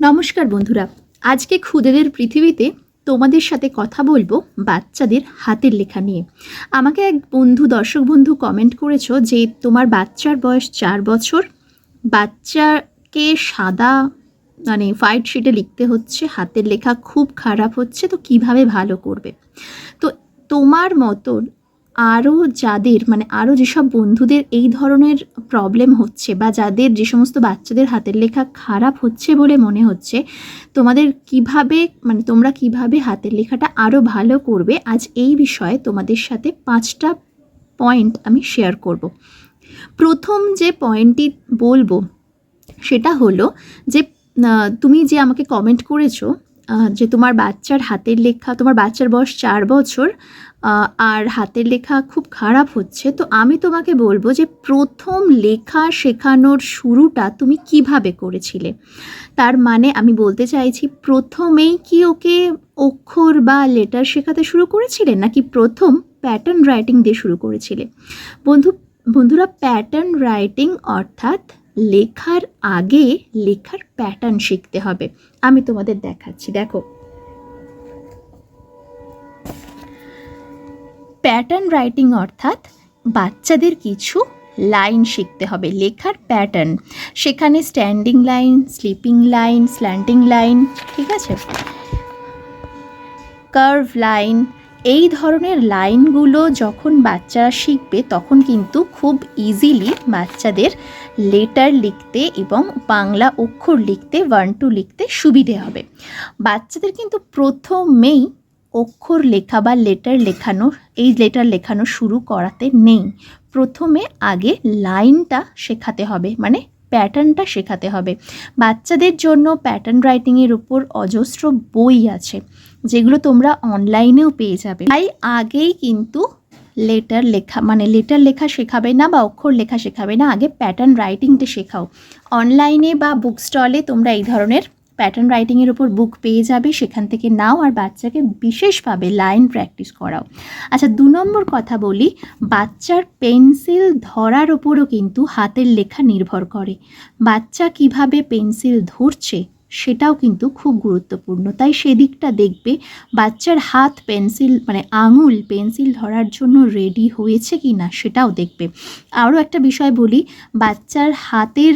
নমস্কার বন্ধুরা, আজকে খুদেদের পৃথিবীতে তোমাদের সাথে কথা বলব বাচ্চাদের হাতের লেখা নিয়ে। আমাকে এক বন্ধু, দর্শক বন্ধু কমেন্ট করেছ যে তোমার বাচ্চার বয়স চার বছর, বাচ্চাকে সাদা মানে হোয়াইট শিটে লিখতে হচ্ছে, হাতের লেখা খুব খারাপ হচ্ছে, তো কীভাবে ভালো করবে? তো তোমার মতন আরও যাদের মানে আরও যেসব বন্ধুদের এই ধরনের প্রবলেম হচ্ছে বা যাদের যে সমস্ত বাচ্চাদের হাতের লেখা খারাপ হচ্ছে বলে মনে হচ্ছে, তোমাদের কীভাবে মানে তোমরা কীভাবে হাতের লেখাটা আরও ভালো করবে? আজ এই বিষয়ে তোমাদের সাথে পাঁচটা পয়েন্ট আমি শেয়ার করব। প্রথম যে পয়েন্টটি বলব, সেটা হলো যে তুমি যে আমাকে কমেন্ট করেছ যে তোমার বাচ্চার হাতের লেখা, তোমার বাচ্চার বয়স চার বছর আর হাতের লেখা খুব খারাপ হচ্ছে, তো আমি তোমাকে বলব যে প্রথম লেখা শেখানোর শুরুটা তুমি কীভাবে করেছিলে? তার মানে আমি বলতে চাইছি, প্রথমেই কি ওকে অক্ষর বা লেটার শেখাতে শুরু করেছিলে, নাকি প্রথম প্যাটার্ন রাইটিং দিয়ে শুরু করেছিলে? বন্ধু, বন্ধুরা প্যাটার্ন রাইটিং অর্থাৎ লেখার আগে লেখার প্যাটার্ন শিখতে হবে। আমি তোমাদের দেখাচ্ছি, দেখো। প্যাটার্ন রাইটিং অর্থাৎ বাচ্চাদের কিছু লাইন শিখতে হবে, লেখার প্যাটার্ন সেখানে standing line sleeping line slanting line ঠিক আছে? কার্ভ লাইন এই ধরনের লাইনগুলো যখন বাচ্চারা শিখবে, তখন কিন্তু খুব ইজিলি বাচ্চাদের লেটার লিখতে এবং বাংলা অক্ষর লিখতে ওয়ান টু লিখতে সুবিধে হবে। বাচ্চাদের কিন্তু প্রথমেই অক্ষর লেখা বা লেটার লেখানো, এই লেটার লেখানো শুরু করাতে নেই। প্রথমে আগে লাইনটা শেখাতে হবে মানে প্যাটার্নটা শেখাতে হবে। বাচ্চাদের জন্য প্যাটার্ন রাইটিংয়ের উপর অজস্র বই আছে, যেগুলো তোমরা অনলাইনেও পেয়ে যাবে। তাই আগেই কিন্তু লেটার লেখা মানে লেটার লেখা শেখাবে না বা অক্ষর লেখা শেখাবে না, আগে প্যাটার্ন রাইটিংটা শেখাও। অনলাইনে বা বুক স্টলে তোমরা এই ধরনের প্যাটার্ন রাইটিংয়ের ওপর বুক পেয়ে যাবে, সেখান থেকে নাও আর বাচ্চাকে বিশেষভাবে লাইন প্র্যাকটিস করাও। আচ্ছা দু নম্বর কথা বলি, বাচ্চার পেন্সিল ধরার ওপরও কিন্তু হাতের লেখা নির্ভর করে। বাচ্চা কীভাবে পেন্সিল ধরছে সেটাও কিন্তু খুব গুরুত্বপূর্ণ। তাই সেদিকটা দেখবে বাচ্চার হাত পেন্সিল মানে আঙুল পেন্সিল ধরার জন্য রেডি হয়েছে কি না সেটাও দেখবে। আরও একটা বিষয় বলি, বাচ্চার হাতের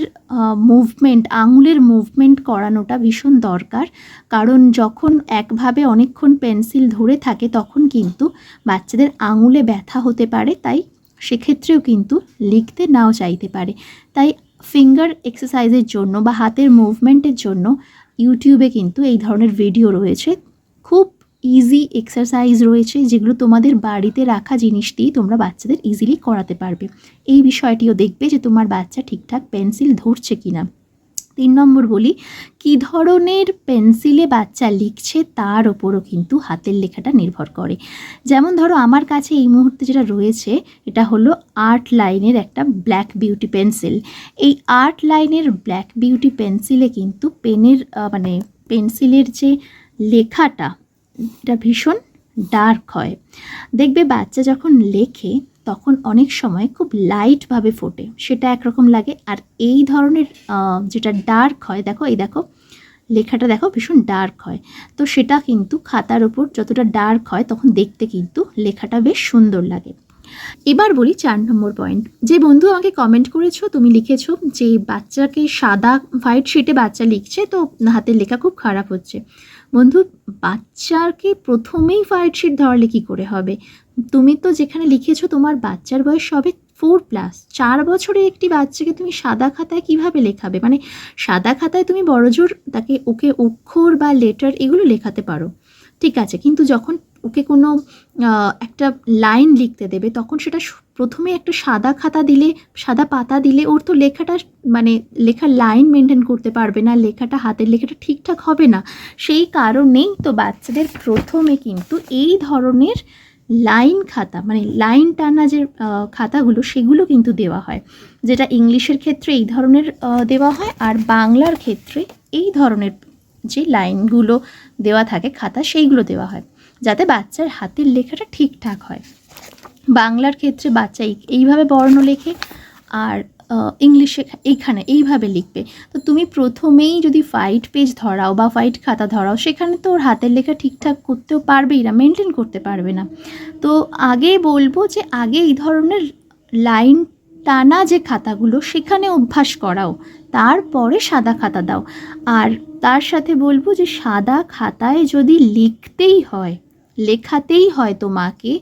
মুভমেন্ট আঙুলের মুভমেন্ট করানোটা ভীষণ দরকার। কারণ যখন একভাবে অনেকক্ষণ পেন্সিল ধরে থাকে, তখন কিন্তু বাচ্চাদের আঙুলে ব্যথা হতে পারে, তাই সেক্ষেত্রেও কিন্তু লিখতে নাও চাইতে পারে। তাই ফিঙ্গার এক্সারসাইজের জন্য বা হাতের মুভমেন্টের জন্য ইউটিউবে কিন্তু এই ধরনের ভিডিও রয়েছে। খুব ইজি এক্সারসাইজ রয়েছে যেগুলো তোমাদের বাড়িতে রাখা জিনিস দিয়ে তোমরা বাচ্চাদের ইজিলি করাতে পারবে। এই বিষয়টিও দেখবে যে তোমার বাচ্চা ঠিকঠাক পেন্সিল ধরছে কিনা। তিন নম্বর বলি, কী ধরনের পেন্সিলে বাচ্চা লিখছে তার ওপরও কিন্তু হাতের লেখাটা নির্ভর করে। যেমন ধরো আমার কাছে এই মুহূর্তে যেটা রয়েছে, এটা হলো আর্ট লাইনের একটা ব্ল্যাক বিউটি পেন্সিল। এই আর্ট লাইনের ব্ল্যাক বিউটি পেন্সিলে কিন্তু পেনের মানে পেন্সিলের যে লেখাটা, এটা ভীষণ ডার্ক হয়। দেখবে বাচ্চা যখন লেখে তখন অনেক সময় খুব লাইটভাবে ফোটে। সেটা একরকম লাগে। আর এই ধরনের যেটা ডার্ক হয়, দেখো, এই দেখো, লেখাটা দেখো, ভীষণ ডার্ক হয়। তো সেটা কিন্তু খাতার ওপর যতটা ডার্ক হয়, তখন দেখতে কিন্তু লেখাটা বেশ সুন্দর লাগে। এবার বলি চার নম্বর পয়েন্ট যে বন্ধু আমাকে কমেন্ট করেছ, তুমি লিখেছো যে, বাচ্চাকে সাদা হোয়াইট শিটে বাচ্চা লিখছে, তো হাতের লেখা খুব খারাপ হচ্ছে। বন্ধু, বাচ্চাকে প্রথমেই হোয়াইট শিট ধরালে কি করে হবে? তুমি তো যেখানে লিখেছো তোমার বাচ্চার বয়স সবে ফোর প্লাস চার বছরের একটি বাচ্চাকে তুমি সাদা খাতায় কীভাবে লেখাবে? মানে সাদা খাতায় তুমি বড়জোর তাকে ওকে অক্ষর বা লেটার এগুলো লেখাতে পারো। ঠিক আছে, কিন্তু যখন ওকে কোনো একটা লাইন লিখতে দেবে, তখন সেটা প্রথমে একটা সাদা খাতা দিলে, সাদা পাতা দিলে ওর তো লেখাটা মানে লেখার লাইন মেনটেন করতে পারবে না, লেখাটা হাতের লেখাটা ঠিকঠাক হবে না। সেই কারণেই তো বাচ্চাদের প্রথমে কিন্তু এই ধরনের লাইন খাতা মানে লাইন টানা যে খাতাগুলো, সেগুলো কিন্তু দেওয়া হয়। যেটা ইংলিশের ক্ষেত্রে এই ধরনের দেওয়া হয়, আর বাংলার ক্ষেত্রে এই ধরনের যে লাইনগুলো দেওয়া থাকে, খাতা, সেইগুলো দেওয়া হয়। যাতে বাচ্চার হাতের লেখাটা ঠিকঠাক হয়। বাংলার ক্ষেত্রে বাচ্চা এইভাবে বর্ণ লেখে আর ইংলিশে এইখানে এইভাবে লিখবে। তো তুমি প্রথমেই যদি ফাইট পেজ ধরাও বা ফাইট খাতা ধরাও, সেখানে তো ওর হাতের লেখা ঠিকঠাক করতেও পারবেই না মেনটেন করতে পারবে না। তো আগে বলব যে আগে এই ধরনের লাইন টানা যে খাতাগুলো, সেখানে অভ্যাস করাও। তারপরে সাদা খাতা দাও। আর তার সাথে বলব যে সাদা খাতায় যদি লিখতেই হয় লেখাতেই হয় তোমাকে,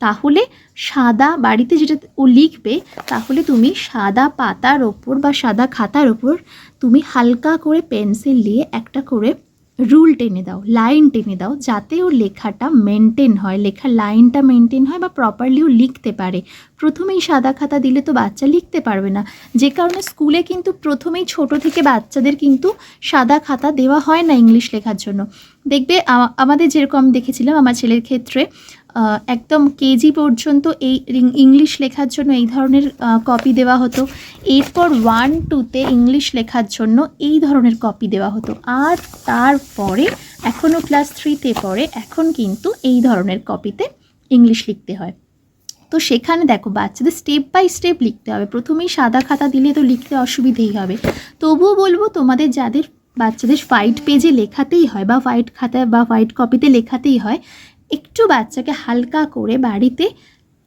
তাহলে সাদা বাড়িতে যেটা ও লিখবে, তাহলে তুমি সাদা পাতার ওপর বা সাদা খাতার ওপর তুমি হালকা করে পেন্সিল দিয়ে একটা করে রুল টেনে দাও, লাইন টেনে দাও, যাতে ওর লেখাটা মেনটেন হয়, লেখার লাইনটা মেনটেন হয় বা প্রপারলি ও লিখতে পারে। প্রথমেই সাদা খাতা দিলে তো বাচ্চা লিখতে পারবে না। যে কারণে স্কুলে কিন্তু প্রথমেই ছোট থেকে বাচ্চাদের কিন্তু সাদা খাতা দেওয়া হয় না ইংলিশ লেখার জন্য। দেখবে আমাদের যেরকম দেখেছিলাম, আমার ছেলের ক্ষেত্রে একদম কেজি পর্যন্ত এই ইংলিশ লেখার জন্য এই ধরনের কপি দেওয়া হতো। এরপর ওয়ান টুতে ইংলিশ লেখার জন্য এই ধরনের কপি দেওয়া হতো। আর তারপরে এখনও ক্লাস থ্রিতে পড়ে, এখন কিন্তু এই ধরনের কপিতে ইংলিশ লিখতে হয়। তো সেখানে দেখো, বাচ্চাদের স্টেপ বাই স্টেপ লিখতে হবে। প্রথমেই সাদা খাতা দিলে তো লিখতে অসুবিধেই হবে। তবুও বলব, তোমাদের যাদের বাচ্চাদের ফাইট পেজে লেখাতেই হয় বা হোয়াইট খাতায় বা হোয়াইট কপিতে লেখাতেই হয় একটু বাচ্চাকে হালকা করে বাড়িতে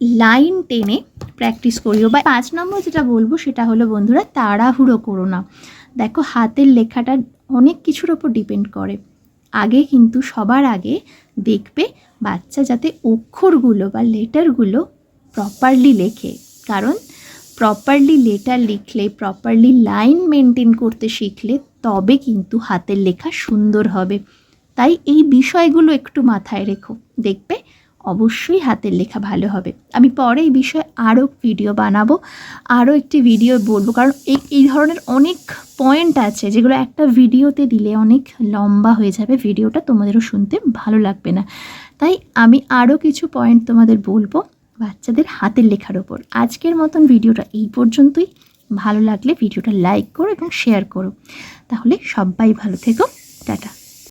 লাইন টেনে প্র্যাকটিস করিও। বা পাঁচ নম্বর যেটা বলব সেটা হলো, বন্ধুরা, তাড়াহুড়ো করো না। দেখো, হাতের লেখাটা অনেক কিছুর ওপর ডিপেন্ড করে। আগে কিন্তু সবার আগে দেখবে বাচ্চা যাতে অক্ষরগুলো বা লেটারগুলো প্রপারলি লেখে। কারণ প্রপারলি লেটার লিখলে প্রপারলি লাইন মেনটেন করতে শিখলে তবে কিন্তু হাতের লেখা সুন্দর হবে। তাই এই বিষয়গুলো একটু মাথায় রেখো। দেখবে অবশ্যই হাতের লেখা ভালো হবে। আমি পরে এই বিষয়ে আরও ভিডিও বানাবো আরও একটি ভিডিও বলব। কারণ এই এই ধরনের অনেক পয়েন্ট আছে যেগুলো একটা ভিডিওতে দিলে অনেক লম্বা হয়ে যাবে। ভিডিওটা তোমাদেরও শুনতে ভালো লাগবে না। তাই আমি আরও কিছু পয়েন্ট তোমাদের বলব বাচ্চাদের হাতের লেখার ওপর আজকের মতন ভিডিওটা এই পর্যন্তই। ভালো লাগলে ভিডিওটা লাইক করো এবং শেয়ার করো। তাহলে সবাই ভালো থেকো। টাটা।